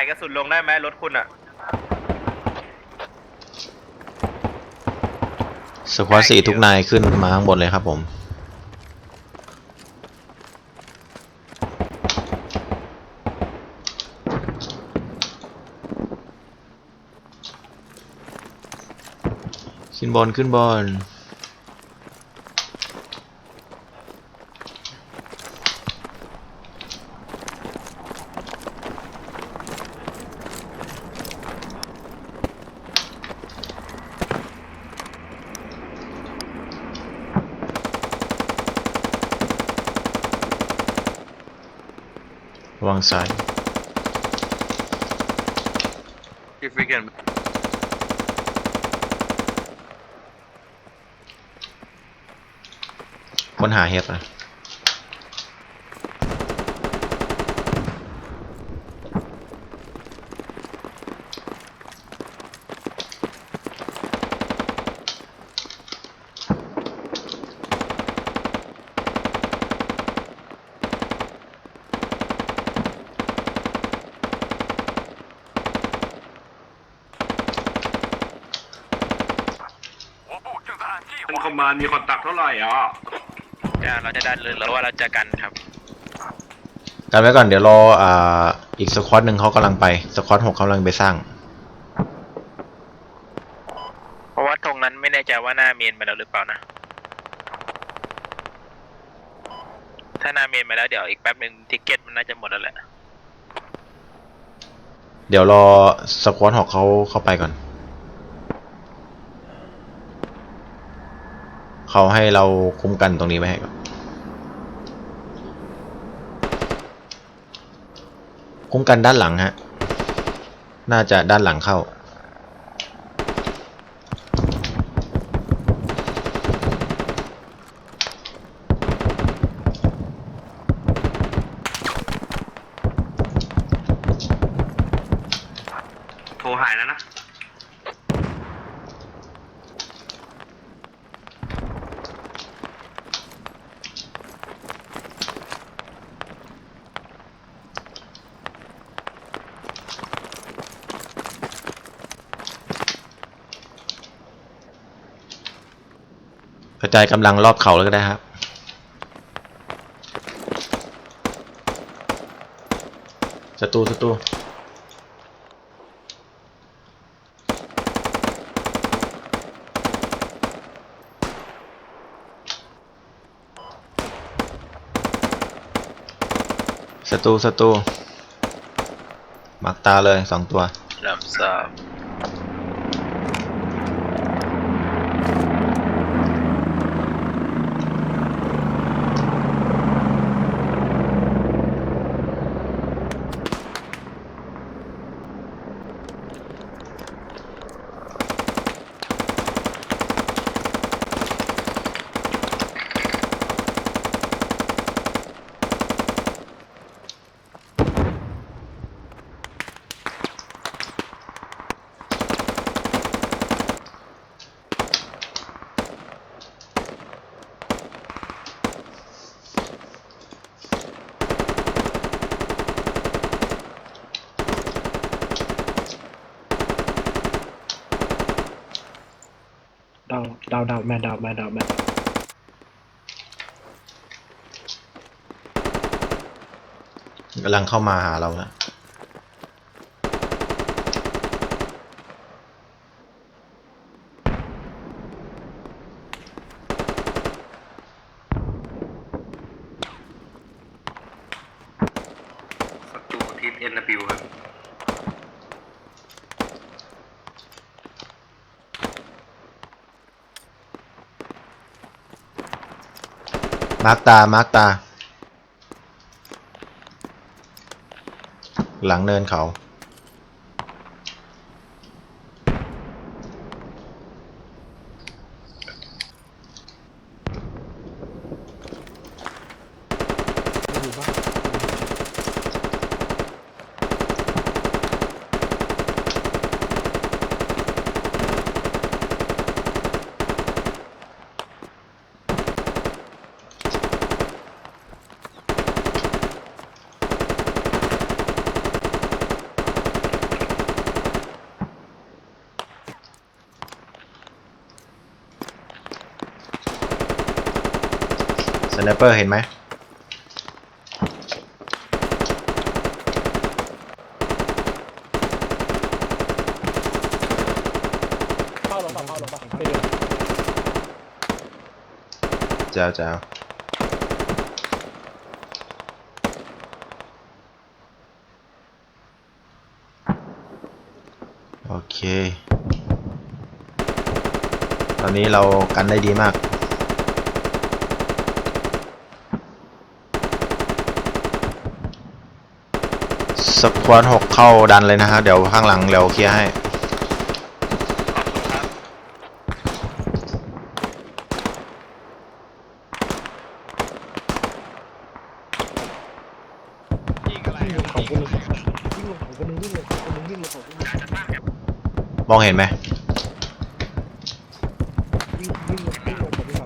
จ่ายกระสุนลงได้ไหมรถคุณอะสควอตสี่ทุกนายขึ้นมาข้างบนเลยครับผม ขึ้นบนขึ้นบน ระวังซ้าย if we can ค้นหาเฮดนะ ท่านค อมมานด์มีคอนตักเท่าไหร่อะจะเราจะดันเลยหรือว่าเราจะกันครับ กันไว้ก่อนเดี๋ยวรออ่าอีกสควอตหนึ่งเขากำลังไปสควอตหกเขากำลังไปสร้าง เพราะว่าตรงนั้นไม่แน่ใจว่าหน้าเมนไปแล้วหรือเปล่านะ ถ้าหน้าเมนไปแล้วเดี๋ยวอีกแป๊บหนึ่งทิกเก็ตมันน่าจะหมดแล้วแหละ เดี๋ยวรอสควอตหกเขาเข้าไปก่อน เขาให้เราคุ้มกันตรงนี้ไว้ให้ก่อนคุ้มกันด้านหลังฮะ น่าจะด้านหลังเข้า โทรหายแล้วนะ ระจายกำลังรอบเขาเลยก็ได้ครับศัตรูศัตรูศัตรูศัตรูมักตาเลยสองตัวลำสาม ดาว มาดาวแมนดาวแมนดาวแมนกำลังเข้ามาหาเราแล้ว ศัตรูทีมเอ็นบิวครับ มาร์กตา มาร์กตา หลังเนินเขา สไนเปอร์เห็นไหมเข้าลงป่ะเข้าลงป่ะไม่เดือดเจ้าเจ้าโอเค ตอนนี้เรากันได้ดีมาก สควอตหกเข้าดันเลยนะฮะ เดี๋ยวข้างหลังเราเคลียร์ให้วิ่งลงเขาคนนึงวิ่งลงเขาคนนึงวิ่งลงเขาคนนึงวิ่งลงเขาคนนึงมองเห็นไหม วิ่งวิ่งลงวิ่งลงเขาคนนึง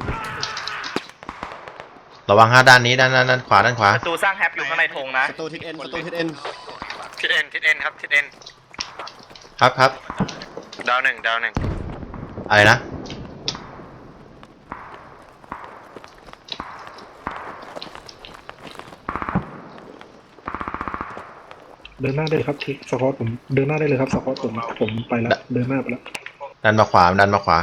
ระวังฮะด้านนี้ด้านด้านด้านขวาด้านขวา ประตูสร้างแฮปอยู่ข้างในธงนะ ประตูทิศเอ็นประตูทิศเอ็น ทิศเอ็นทิศเอ็นครับทิศเอ็นครับครับดาวหนึ่งดาวหนึ่งอะไรนะ เดินหน้าได้เลยครับทิกสกอตผมเดินหน้าได้เลยครับสกอตผมผมไปแล้วเดินหน้าไปแล้วดันมาขวาดันมาขวา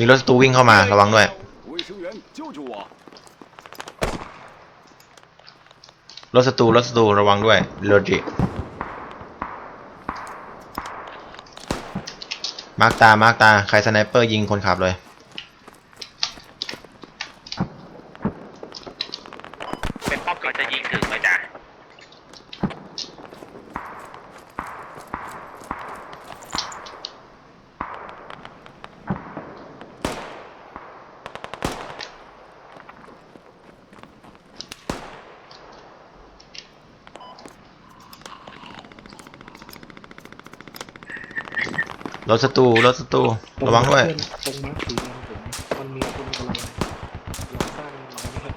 มีรถสตูวิ่งเข้ามาระวังด้วยรถสตูรถสตูระวังด้วยโลจิมาร์กตามาร์กตา ใครสไนเปอร์ยิงคนขับเลย รถสตูรถสตูระวังด้วยตรงมาร์คสีแดงผมมันมีคนกำลังหลังสร้างอะไรไม่ใช่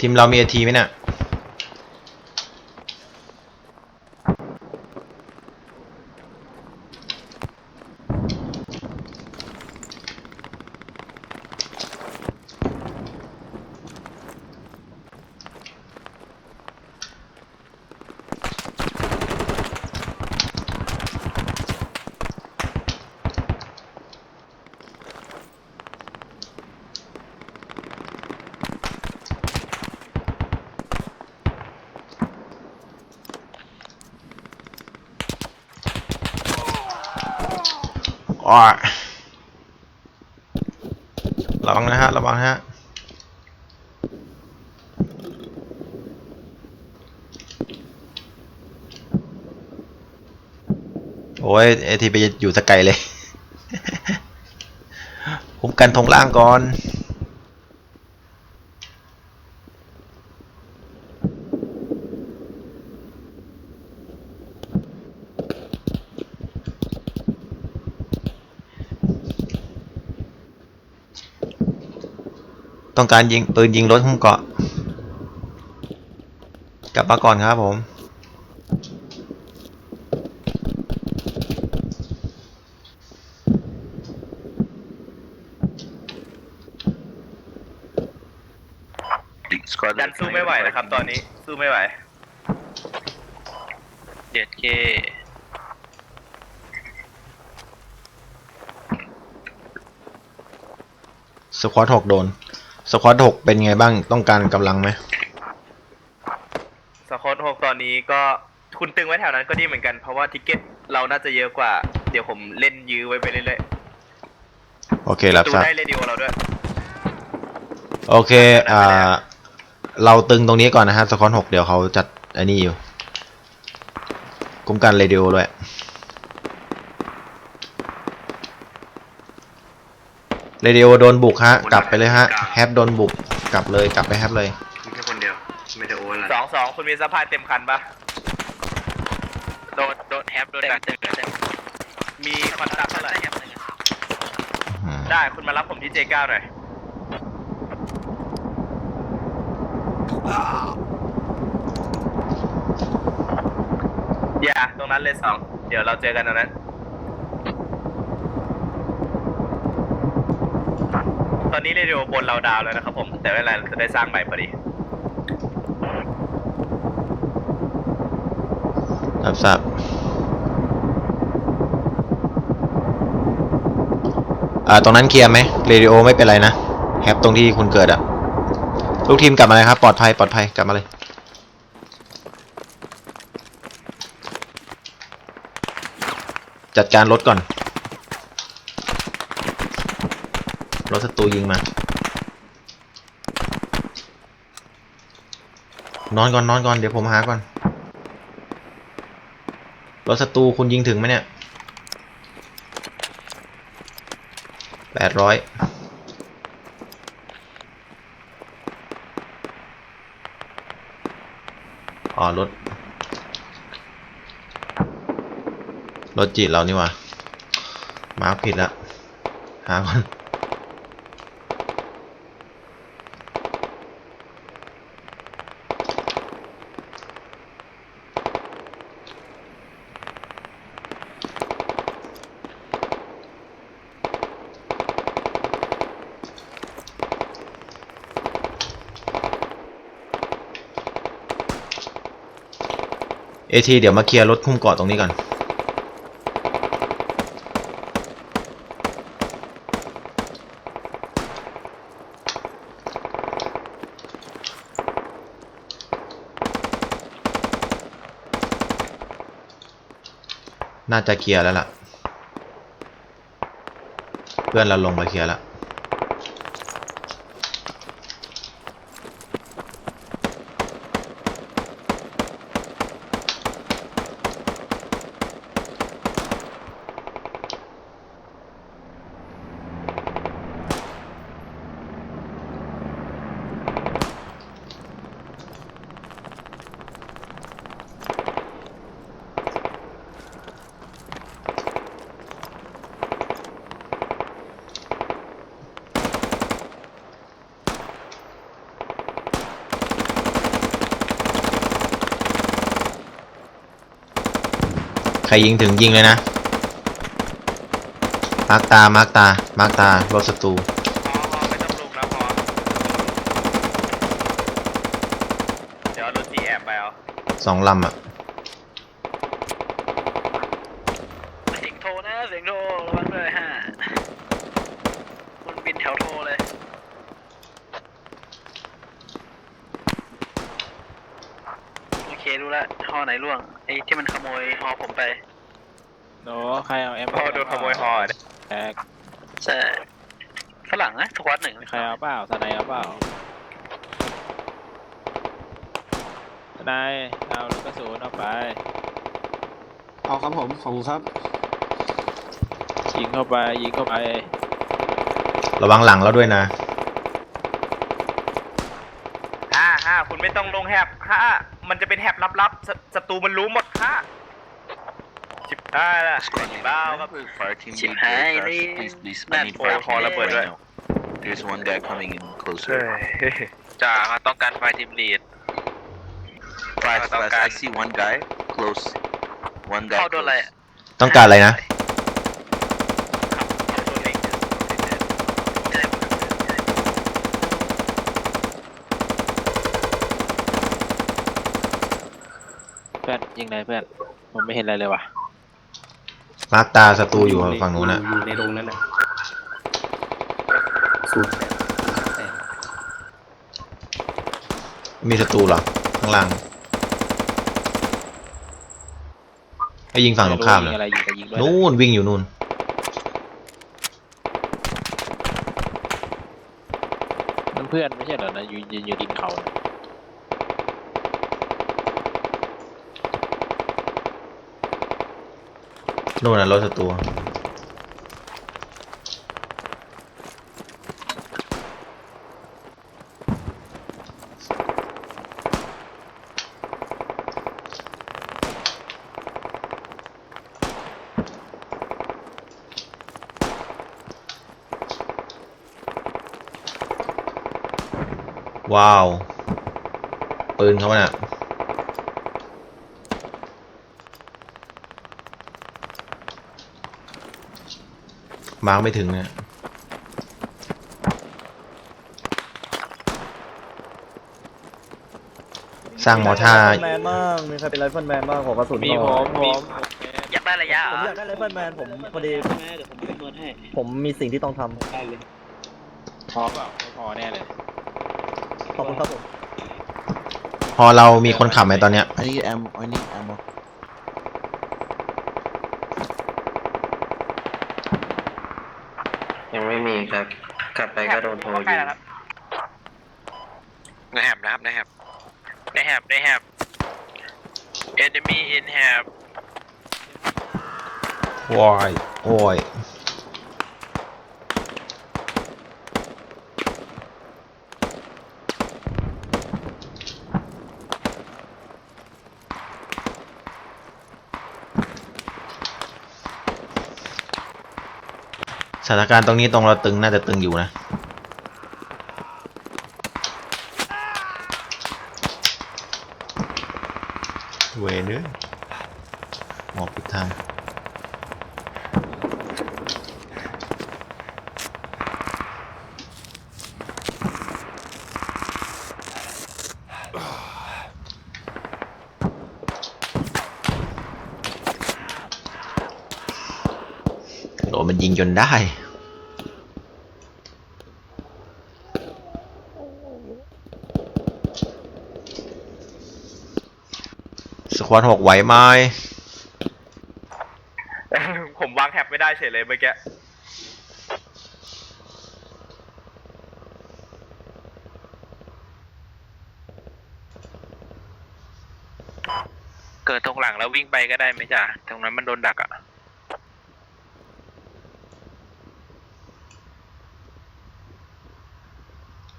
ทีมเรามีเอทีไหมเนี่ย อ้อระวังนะฮะ ระวังฮะ โอ้ยเอทีไปอยู่สกไกลเลย ผมกันทงล่างก่อน ต้องการยิงปืนยิงรถหุ้มเกาะ กลับมาก่อนครับผมยันสู้ไม่ไหวนะครับ ตอนนี้สู้ไม่ไหวเจ็ดเค สควอตหกโดนส ควอตหกเป็นไงบ้างต้องการกำลังไหมสกอตหกตอนนี้ก็คุณตึงไว้แถวนั้นก็ดีเหมือนกันเพราะว่าทิกเก็ตเราน่าจะเยอะกว่า เดี๋ยวผมเล่นยื้อไว้ไปเรื่อยโอเคๆรับดูทราบได้เรดิโอเราด้วย โอเคอ่าเราตึงตรงนี้ก่อนนะฮะสควอตหกเดี๋ยวเขาจัดไอ้นี่อยู่คุ้มกันเรดิโอด้วย เรดิโอโดนบุกฮะ กลับไปเลยฮะ แฮปโดนบุก กลับเลย กลับไปแฮปเลย มีแค่คนเดียวไม่ได้โอนอะไรสองสองคุณมีสะพายเต็มคันปะโดนโดนแฮปโดนดักตึกเต็มมีคอนตักเท่าไหร่แฮปหนึ่งอะอืมได้คุณมารับผมที่ J9 หน่อยอย่าตรงนั้นเลยสองเดี๋ยวเราเจอกันตรงนั้น ตอนนี้เรดิโอบนเราดาวแล้วนะครับผม แต่ไม่เป็นไรเราจะได้สร้างใหม่พอดีรับทราบอ่าตรงนั้นเคลียร์ไหมเรดิโอไม่เป็นไรนะแฮปตรงที่คุณเกิดอะลูกทีมกลับมาเลยครับ ปลอดภัยปลอดภัยกลับมาเลยจัดการรถก่อน รถศัตรูยิงมา นอนก่อนนอนก่อนเดี๋ยวผมหาก่อน รถศัตรูคุณยิงถึงไหมเนี่ยแปดร้อยอ๋อรถ รถจีดเรานี่ว่ามาผิดล้วหาก่อน เอทีเดี๋ยวมาเคลียร์รถคุ้มเกาะตรงนี้ก่อน น่าจะเคลียร์แล้วล่ะ เพื่อนเราลงมาเคลียร์แล้ว ยิงถึงยิงเลยนะมาร์กตามาร์กตามาร์กตารถศัตรูพอพอไม่ต้องลุกนะพอเดี๋ยวเอารถจีแอบไปเอาสองลำอะเสียงโทรนะเสียงโทรระวังด้วยฮะคุณบินแถวโทรเลยโอเครู้ละฮอไหนล่วง ไอ้ที่มันขโมยฮอผมไปโน้ใครเอาแอมพอโดนขโมยฮอเนี่ยแตกใช่ฝรั่งนะสควอตหนึ่งใครเอาเปล่าทนายเอาเปล่าทนายเอาลูกกระสุนเอาไปเอาครับผมขอบคุณครับ ยิงเข้าไปยิงเข้าไประวังหลังเราด้วยนะ ห้าห้าคุณไม่ต้องลงแฮบห้า มันจะเป็นแฮบลับๆศศัตรูมันรู้หมดห้าชิบห้าละบ้าครับชิบหายนี่นั่นโอ้ฮอระเบิดด้วย There's one guy coming in เฮ้ closer. ยจ่าเขาต้องการไฟทีมลีด Flash, Ờ, tao flash. can. I see one guy close. One guy เข้าโดนอะไร close. ต้องการอะไรนะ เพื่ อนยิงไหนเพื่อนผมไม่เห็นอะไรเลยว่ะมาร์กตาศัตรูอยู่ฝั่งนู้นอะ อยู่ในโรงนั้นน่ะสูตรมีศัตรูเหรอข้างล่างให้ยิงฝั่งตรงข้ามยิเลยงอะไรยิงแต่ยิงด้วยนะนู่นวิ่งอยู่นู่นมันเพื่อนไม่ใช่เหรอนะยืนยืนอยู่ดินเขาน่ะ นู่นน่ะรถศัตรูว้าว ปืนเขาเนี่ย มาร์กไม่ถึงเนี่ยสร้างมอท่าแมนบ้างมีใครเป็นไรเฟิลแมนบ้างขอกระสุนมีหผน่อยมผมอยากได้ระยะเหผรมออยากได้ไรเฟิลแมนผมพอดีเดี๋ยวผมไปนวดให้ผมมีสิ่งที่ต้องทำได้เลยพอเปล่าไม่พอแน่เลยขอบคุณครับผมพอเรามีคนขับไหมตอนเนี้ยอันนี้แอมอันนี้แอมยังไม่มี ครับ กลับไปก็โดนโทรใกล้ยิงแล้วครับในแฮบนะครับในแฮบในแฮบในแฮบ enemy in แฮบโว้ยโอ้ย สถานการณ์ตรงนี้ตรงเราตึงน่าจะตึงอยู่นะ เวเนื้อหมอบปิดทาง โดนมัน ยิงจนได้ สควอตหกไหวไหมผมวางแฮปไม่ได้เฉยเลยเมื่อกี้เกิดตรงหลังแล้ววิ่งไปก็ได้ไหมจ๊ะตรงนั้นมันโดนดักอะ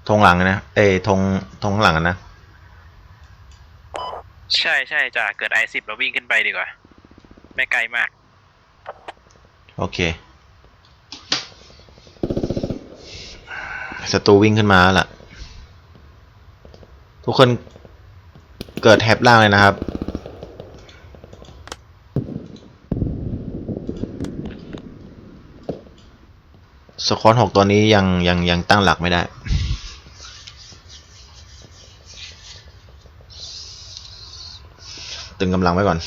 ธงหลังนะเอ้ยธงธงข้างหลังอะนะใช่ใช่จ้ะเกิดไอสิบแล้ววิ่งขึ้นไปดีกว่า ไม่ไกลมาก โอเคศัตรูวิ่งขึ้นมาแล้วล่ะ ทุกคนเกิดแท็บล่างเลยนะครับ สควอตหกตัวนี้ยังยังยังตั้งหลักไม่ได้ ตึงกำลังไว้ก่อน